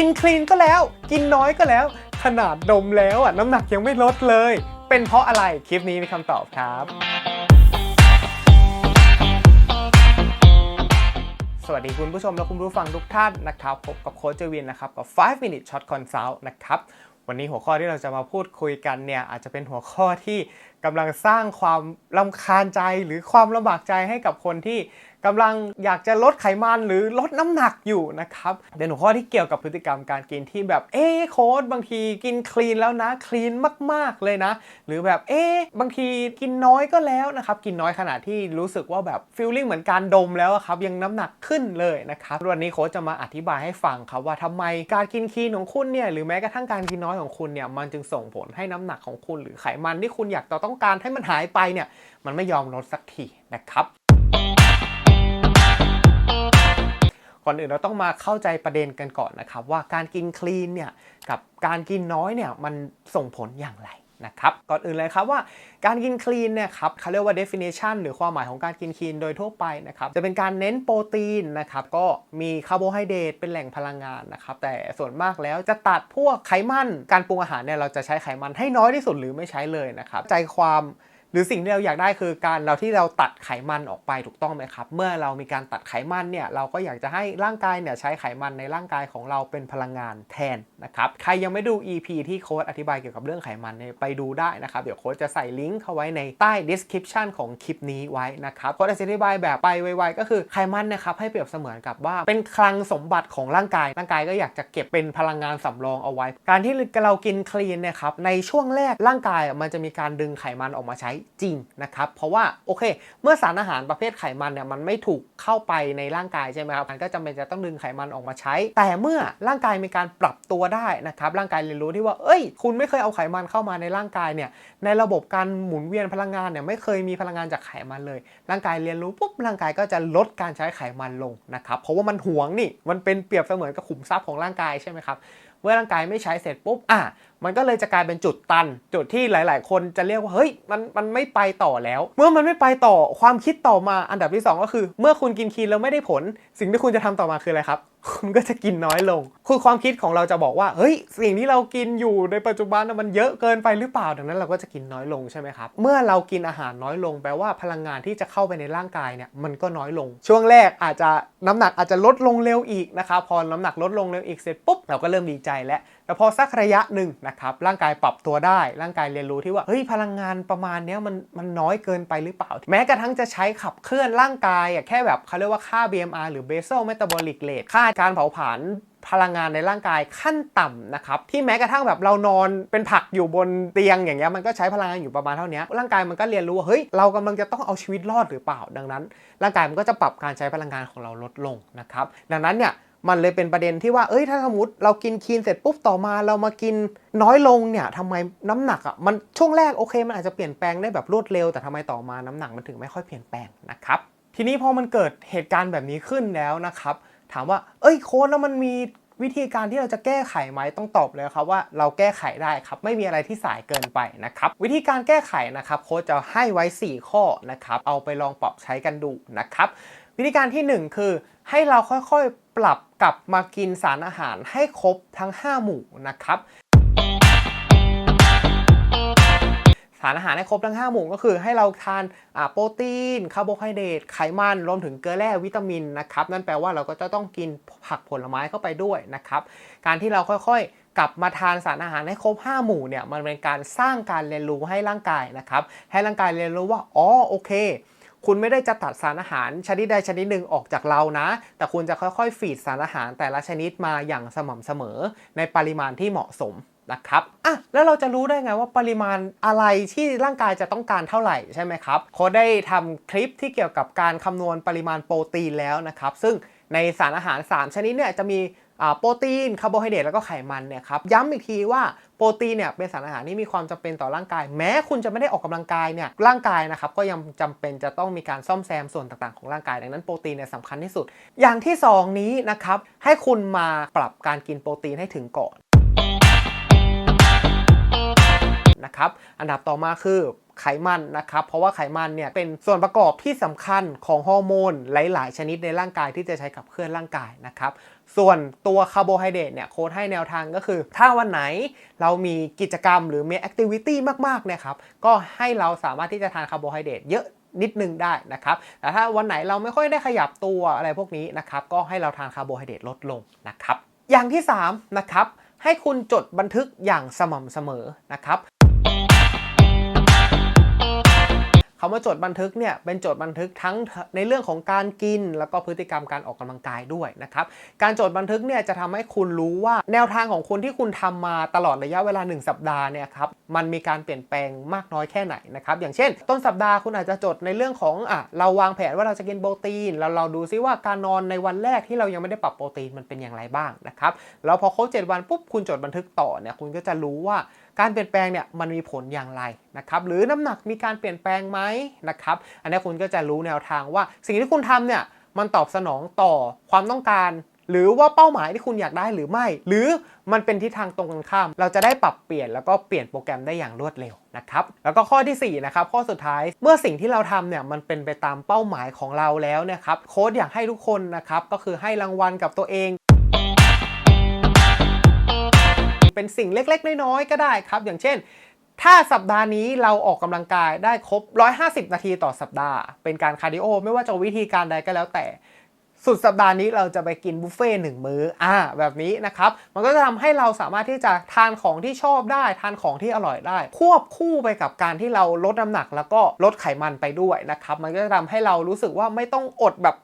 กินคลีนก็แล้ว กินน้อยก็แล้ว ขนาดดมแล้วอะน้ำหนักยังไม่ลดเลย เป็นเพราะอะไรคลิปนี้มีคำตอบครับสวัสดีคุณผู้ชมและคุณผู้ฟังทุกท่านนะครับพบกับโค้ชเจวินนะครับกับ 5 minute shot consult นะครับวันนี้หัวข้อที่เราจะมาพูดคุยกันเนี่ยอาจจะเป็นหัวข้อที่กำลังสร้างความลำคาญใจหรือความลำบากใจให้กับคนที่ กำลังอยากจะลดไขมันหรือลดน้ำหนักอยู่นะครับเป็นหัวข้อที่เกี่ยวกับพฤติกรรมการกินที่แบบเอ๊โค้ชบางทีกินคลีนแล้วนะคลีนมาก ๆเลยนะ หรือแบบเอ๊บางทีกินน้อยก็แล้วนะครับกินน้อยขนาดที่รู้สึกว่าแบบฟีลลิ่งเหมือนการดมแล้วครับยังน้ำหนักขึ้นเลยนะครับวันนี้โค้ชจะมาอธิบายให้ฟังครับว่าทำไมการกินคลีนของคุณเนี่ยหรือแม้กระทั่งการกินน้อยของคุณเนี่ยมันจึงส่งผลให้น้ำหนักของคุณ หรือไขมันที่คุณอยากต้องการให้มันหายไปเนี่ยมันไม่ยอมลดสักทีนะครับ ก่อนอื่นเราต้องมาเข้าใจประเด็นกันก่อนนะครับ ว่าการกินคลีนเนี่ยกับการกินน้อยเนี่ยมันส่งผลอย่างไรนะครับก่อนอื่นเลยครับว่าการกินคลีนเนี่ยครับเขาเรียกว่า definition หรือความหมายของการกินคลีนโดยทั่วไปนะครับจะเป็นการเน้นโปรตีนนะครับก็มีคาร์โบไฮเดรตเป็นแหล่งพลังงานนะครับแต่ส่วนมากแล้วจะตัดพวกไขมัน การปรุงอาหารเนี่ยเราจะใช้ไขมันให้น้อยที่สุดหรือไม่ใช้เลยนะครับใจความ หรือสิ่งที่เราอยากได้คือการเราที่เราตัดไขมันออกไปถูกต้องไหมครับ เมื่อเรามีการตัดไขมันเนี่ยเราก็อยากจะให้ร่างกายเนี่ยใช้ไขมันในร่างกายของเราเป็นพลังงานแทนนะครับใครยังไม่ดู EP ที่โค้ดอธิบายเกี่ยวกับเรื่องไขมันเนี่ยไปดูได้นะครับ เดี๋ยวโค้ดจะใส่ลิงก์เข้าไว้ในใต้ description ของคลิปนี้ไว้นะครับโค้ดอธิบายแบบไปไวๆก็คือไขมันนะครับให้เปรียบเสมือนกับว่าเป็นคลังสมบัติของร่างกายร่างกายก็อยากจะเก็บเป็นพลังงานสำรองเอาไว้ การที่เรากินคลีนเนี่ยครับในช่วงแรกร่างกายมันจะมีการดึงไขมันออกมาใช้จริงนะครับเพราะว่าโอเค เมื่อสารอาหารประเภทไขมันเนี่ยมันไม่ถูกเข้าไปในร่างกายใช่ไหมครับมันก็จำเป็นจะต้องดึงไขมันออกมาใช้ แต่เมื่อร่างกายมีการปรับตัวได้นะครับร่างกายเรียนรู้ที่ว่าเอ้ย คุณไม่เคยเอาไขมันเข้ามาในร่างกายเนี่ยในระบบการหมุนเวียนพลังงานเนี่ยไม่เคยมีพลังงานจากไขมันเลย ร่างกายเรียนรู้ปุ๊บร่างกายก็จะลดการใช้ไขมันลงนะครับเพราะว่ามันหวงนี่มันเป็นเปรียบเสมือนกับขุมทรัพย์ของร่างกายใช่ไหมครับเมื่อร่างกายไม่ใช้เสร็จปุ๊บอะมันก็เลยจะกลายเป็นจุดตัน จุดที่หลาย ๆ คนจะเรียกว่าเฮ้ยมันมันไม่ไปต่อแล้ว เมื่อมันไม่ไปต่อความคิดต่อมาอันดับที่ 2 ก็คือ เมื่อคุณกินคีนแล้วไม่ได้ผล สิ่งที่คุณจะทำต่อมาคืออะไรครับคุณก็จะกินน้อยลง คือความคิดของเราจะบอกว่าเฮ้ยสิ่งที่เรากินอยู่ในปัจจุบันน่ะมันเยอะเกินไปหรือเปล่าดังนั้นเราก็จะกินน้อยลงใช่ไหมครับเมื่อเรากินอาหารน้อยลงแปลว่าพลังงานที่จะเข้าไปในร่างกายเนี่ยมันก็น้อยลง ช่วงแรกอาจจะน้ำหนักอาจจะลดลงเร็วอีกนะครับพอน้ำหนักลดลงเร็วอีกเสร็จปุ๊บเราก็เริ่มดีใจแล้ว แต่พอสักระยะหนึ่งนะครับร่างกายปรับตัวได้ร่างกายเรียนรู้ที่ว่าเฮ้ยพลังงานประมาณเนี้ยมันมันน้อยเกินไปหรือเปล่า แม้กระทั่งจะใช้ขับเคลื่อนร่างกายอะแค่แบบเขาเรียกว่าค่า BMR หรือ basal metabolic rate ค่าการเผาผลาญพลังงานในร่างกายขั้นต่ำนะครับที่แม้กระทั่งแบบเรานอนเป็นผักอยู่บนเตียงอย่างเงี้ยมันก็ใช้พลังงานอยู่ประมาณเท่านี้ร่างกายมันก็เรียนรู้ว่าเฮ้ยเรากำลังจะต้องเอาชีวิตรอดหรือเปล่า ดังนั้น ร่างกายมันก็จะปรับการใช้พลังงานของเราลดลงนะครับดังนั้นเนี่ย มันเลยเป็นประเด็นที่ว่า เอ้ย ถ้าสมมติเรากินคีนเสร็จปุ๊บต่อมาเรามากินน้อยลงเนี่ยทำไมน้ำหนักอะ มันช่วงแรกโอเค มันอาจจะเปลี่ยนแปลงได้แบบรวดเร็ว แต่ทำไมต่อมาน้ำหนักมันถึงไม่ค่อยเปลี่ยนแปลงนะครับ ทีนี้พอมันเกิดเหตุการณ์แบบนี้ขึ้นแล้วนะครับ ถามว่า เอ้ย โค้ดแล้วมันมีวิธีการที่เราจะแก้ไขไหมต้องตอบเลยครับว่าเราแก้ไขได้ครับไม่มีอะไรที่สายเกินไปนะครับวิธีการแก้ไขนะครับโค้ดจะให้ไว้ 4 ข้อนะครับเอาไปลองปรับใช้กันดูนะครับวิธีการที่ 1 คือให้เราค่อยๆ ปรับกลับมากินสารอาหารให้ครบทั้ง 5 หมู่นะครับสารอาหารให้ครบทั้ง 5 หมู่ก็คือให้เราทานโปรตีน คาร์โบไฮเดรต ไขมัน รวมถึงเกลือแร่วิตามินนะครับ นั่นแปลว่าเราก็จะต้องกินผักผลไม้เข้าไปด้วยนะครับ การที่เราค่อยๆ กลับมาทานสารอาหารให้ครบ 5 หมู่เนี่ย มันเป็นการสร้างการเรียนรู้ให้ร่างกายนะครับ ให้ร่างกายเรียนรู้ว่า อ๋อ โอเค คุณไม่ได้จะตัดสารอาหารชนิดใดชนิดหนึ่งออกจากเรานะ แต่คุณจะค่อยๆ ฟีดสารอาหารแต่ละชนิดมาอย่างสม่ำเสมอ ในปริมาณที่เหมาะสมนะครับ อะ แล้วเราจะรู้ได้ไงว่าปริมาณอะไรที่ร่างกายจะต้องการเท่าไหร่ใช่ไหมครับโคได้ทำคลิปที่เกี่ยวกับการคำนวณปริมาณโปรตีนแล้วนะครับ ซึ่งในสารอาหาร 3 ชนิดเนี่ยจะมีอ่าโปรตีน คาร์โบไฮเดรตแล้วก็ไขมันเนี่ยครับ ย้ำอีกทีว่า โปรตีนเนี่ยเป็นสารอาหารที่มีความจำเป็นต่อร่างกาย แม้คุณจะไม่ได้ออกกำลังกายเนี่ยร่างกายนะครับก็ยังจำเป็นจะต้องมีการซ่อมแซมส่วนต่างๆของร่างกายดังนั้นโปรตีนเนี่ยสำคัญที่สุด อย่างที่สองนี้นะครับให้คุณมาปรับการกินโปรตีนให้ถึงก่อนนะครับอันดับต่อมาคือไขมันนะครับ เพราะว่าไขมันเนี่ยเป็นส่วนประกอบที่สำคัญของฮอร์โมนหลาย ๆ ชนิดในร่างกายที่จะใช้ขับเคลื่อนร่างกายนะครับ ส่วนตัวคาร์โบไฮเดรตเนี่ยโค้ดให้แนวทางก็คือ ถ้าวันไหนเรามีกิจกรรมหรือมีแอคทิวิตี้มากๆเนี่ยครับก็ให้เราสามารถที่จะทานคาร์โบไฮเดรตเยอะนิดนึงได้นะครับ แต่ถ้าวันไหนเราไม่ค่อยได้ขยับตัวอะไรพวกนี้นะครับ ก็ให้เราทานคาร์โบไฮเดรตลดลงนะครับ อย่างที่ 3 นะครับ ให้คุณจดบันทึกอย่างสม่ำเสมอนะครับ คำว่าจดบันทึกเนี่ยเป็นจดบันทึกทั้งในเรื่องของการกิน แล้วก็พฤติกรรมการออกกำลังกายด้วยนะครับการจดบันทึกเนี่ยจะทำให้คุณรู้ว่าแนวทางของคุณที่คุณทำมาตลอดระยะเวลา 1 สัปดาห์เนี่ยครับมันมีการเปลี่ยนแปลงมากน้อยแค่ไหนนะครับอย่างเช่น ต้นสัปดาห์คุณอาจจะจดในเรื่องของอะเราวางแผนว่าเราจะกินโปรตีนแล้วเราดูซิว่าการนอนในวันแรกที่เรายังไม่ได้ปรับโปรตีนมันเป็นอย่างไรบ้างนะครับแล้วพอครบ7วันปุ๊บคุณจดบันทึกต่อเนี่ยคุณก็จะรู้ว่า การเปลี่ยนแปลงเนี่ยมันมีผลอย่างไรนะครับหรือน้ำหนักมีการเปลี่ยนแปลงไหมนะครับอันนี้คุณก็จะรู้แนวทางว่า สิ่งที่คุณทำเนี่ยมันตอบสนองต่อความต้องการหรือว่าเป้าหมายที่คุณอยากได้หรือไม่ หรือมันเป็นทิศทางตรงกันข้าม เราจะได้ปรับเปลี่ยนแล้วก็เปลี่ยนโปรแกรมได้อย่างรวดเร็วนะครับ แล้วก็ข้อที่ 4 นะครับ ข้อสุดท้ายเมื่อสิ่งที่เราทำเนี่ยมันเป็นไปตามเป้าหมายของเราแล้วเนะครับ โค้ดอยากให้ทุกคนนะครับ ก็คือให้รางวัลกับตัวเอง เป็นสิ่งเล็ก ๆ น้อยๆก็ได้ครับ อย่างเช่น ถ้าสัปดาห์นี้เราออกกำลังกายได้ครบ 150 นาทีต่อสัปดาห์ เป็นการคาร์ดิโอไม่ว่าจะวิธีการใดก็แล้วแต่ สุดสัปดาห์นี้เราจะไปกินบุฟเฟ่ต์หนึ่งมื้ออ่าแบบนี้นะครับ มันก็จะทำให้เราสามารถที่จะทานของที่ชอบได้ ทานของที่อร่อยได้ ควบคู่ไปกับการที่เราลดน้ำหนัก แล้วก็ลดไขมันไปด้วยนะครับ มันก็จะทำให้เรารู้สึกว่าไม่ต้องอดแบบ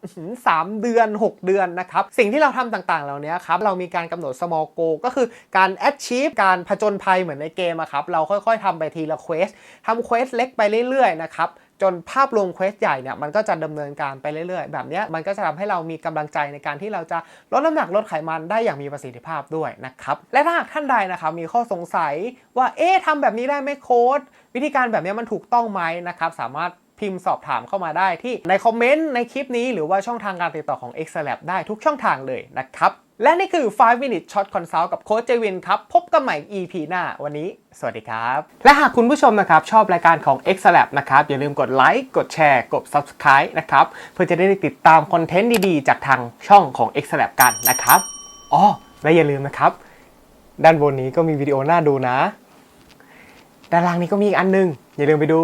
สามเดือน 6 เดือนนะครับ สิ่งที่เราทำต่างๆ เหล่านี้ครับ เรามีการกำหนด small goal ก็คือการ achieve การผจญภัยเหมือนในเกมครับ เราค่อยๆทำไปทีละเควสทำเควสเล็กไปเรื่อยๆนะครับ จนภาพรวมเควสใหญ่เนี่ยมันก็จะดำเนินการไปเรื่อยๆ แบบนี้มันก็จะทำให้เรามีกำลังใจในการที่เราจะลดน้ำหนักลดไขมันได้อย่างมีประสิทธิภาพด้วยนะครับและถ้าหากท่านใดนะครับมีข้อสงสัยว่าเอ๊ะทำแบบนี้ได้ไหมโค้ดวิธีการแบบนี้มันถูกต้องไหมนะครับสามารถพิมพ์สอบถามเข้ามาได้ที่ในคอมเมนต์ในคลิปนี้ หรือว่าช่องทางการติดต่อของ x l a b ได้ทุกช่องทางเลยนะครับ และนี่คือ 5 minute short consult กับโค้ชเจวินครับ พบกันใหม่ EP หน้า วันนี้ สวัสดีครับ และหากคุณผู้ชมนะครับ ชอบรายการของ x l a b นะครับ อย่าลืมกดไลค์ กดแชร์ กด subscribe นะครับ เพื่อจะได้ติดตามคอนเทนต์ดีๆ จากทางช่องของ x l a b กันนะครับ อ๋อ และอย่าลืมนะครับ ด้านบนนี้ก็มีวิดีโอน่าดูนะ ด้านล่างนี้ก็มีอีกอันหนึง อย่าลืมไปดู